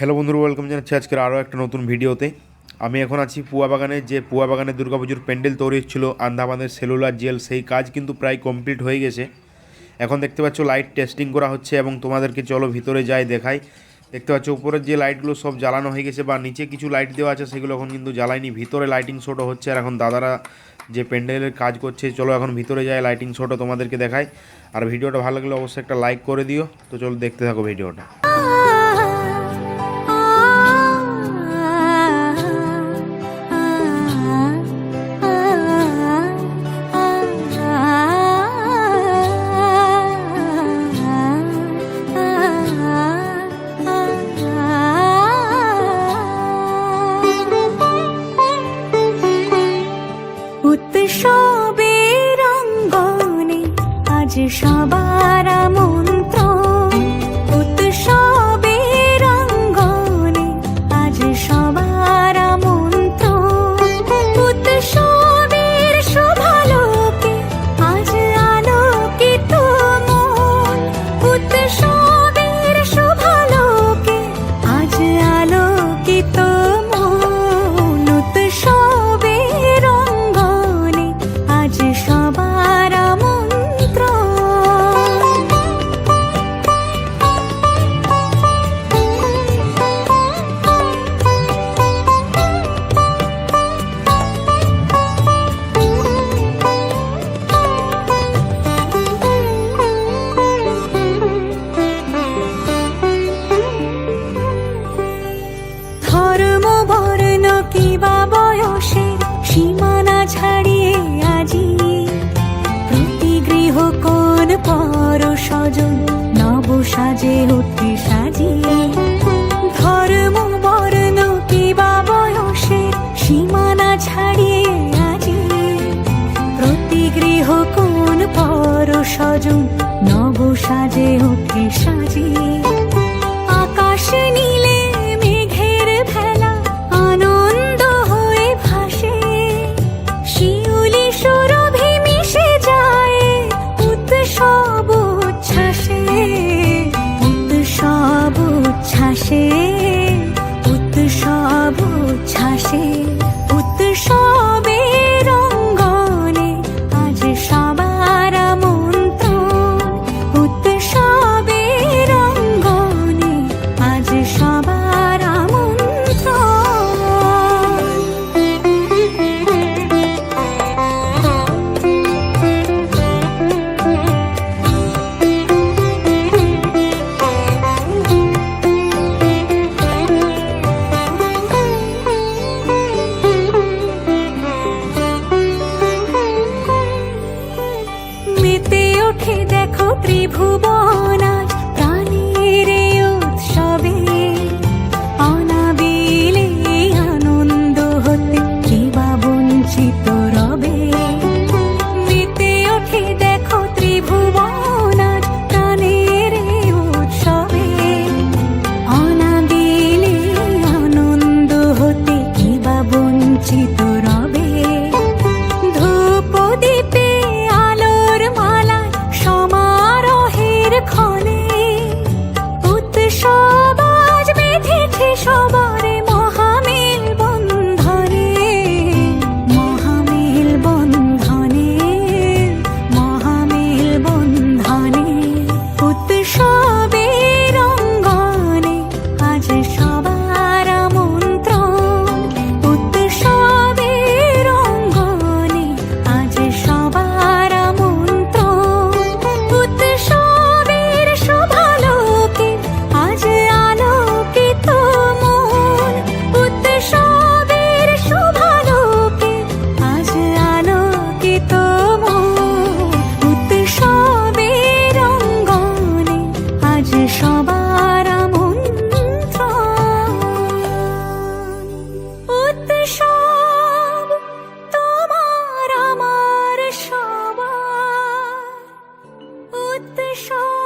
Hello বন্ধুরা welcome জানাচ্ছি আজকের আরও একটা নতুন ভিডিওতে। আমি এখন আছি পুয়া বাগানে যে পুয়া বাগানে দুর্গাপুজোর প্যান্ডেল তৈরি হচ্ছিল, আন্দামানের সেলুলার জেল, সেই কাজ কিন্তু প্রায় কমপ্লিট হয়ে গেছে। এখন দেখতে পাচ্ছ লাইট টেস্টিং করা হচ্ছে এবং তোমাদেরকে চলো ভিতরে যাই দেখাই। দেখতে পাচ্ছ উপরের যে লাইটগুলো সব জ্বালানো হয়ে গেছে বা নিচে কিছু লাইট দেওয়া আছে, সেগুলো এখন কিন্তু জ্বালায়নি। ভিতরে লাইটিং শোটও হচ্ছে আর এখন দাদারা যে প্যান্ডেলের কাজ করছে, চলো এখন ভিতরে যাই লাইটিং শোটও তোমাদেরকে দেখাই। আর ভিডিওটা ভালো লাগলে অবশ্যই একটা লাইক করে দিও। তো চলো দেখতে থাকো ভিডিওটা। আজ সাজে উঠে সাজিয়ে। ধর্ম, বর্ণ, কিবা বয়সের সীমানা ছাড়িয়ে আজি। প্রতি গৃহ কোন পর স্বজন নব সাজে উঠে সাজিয়ে। আকাশ নীলে মেঘের ভেলা আনন্দ হয়ে ভাসে। শিউলি সুরভি মিশে যায় উৎসব ওঠে দেখো ত্রিভুবন yaşamak জগৎ সব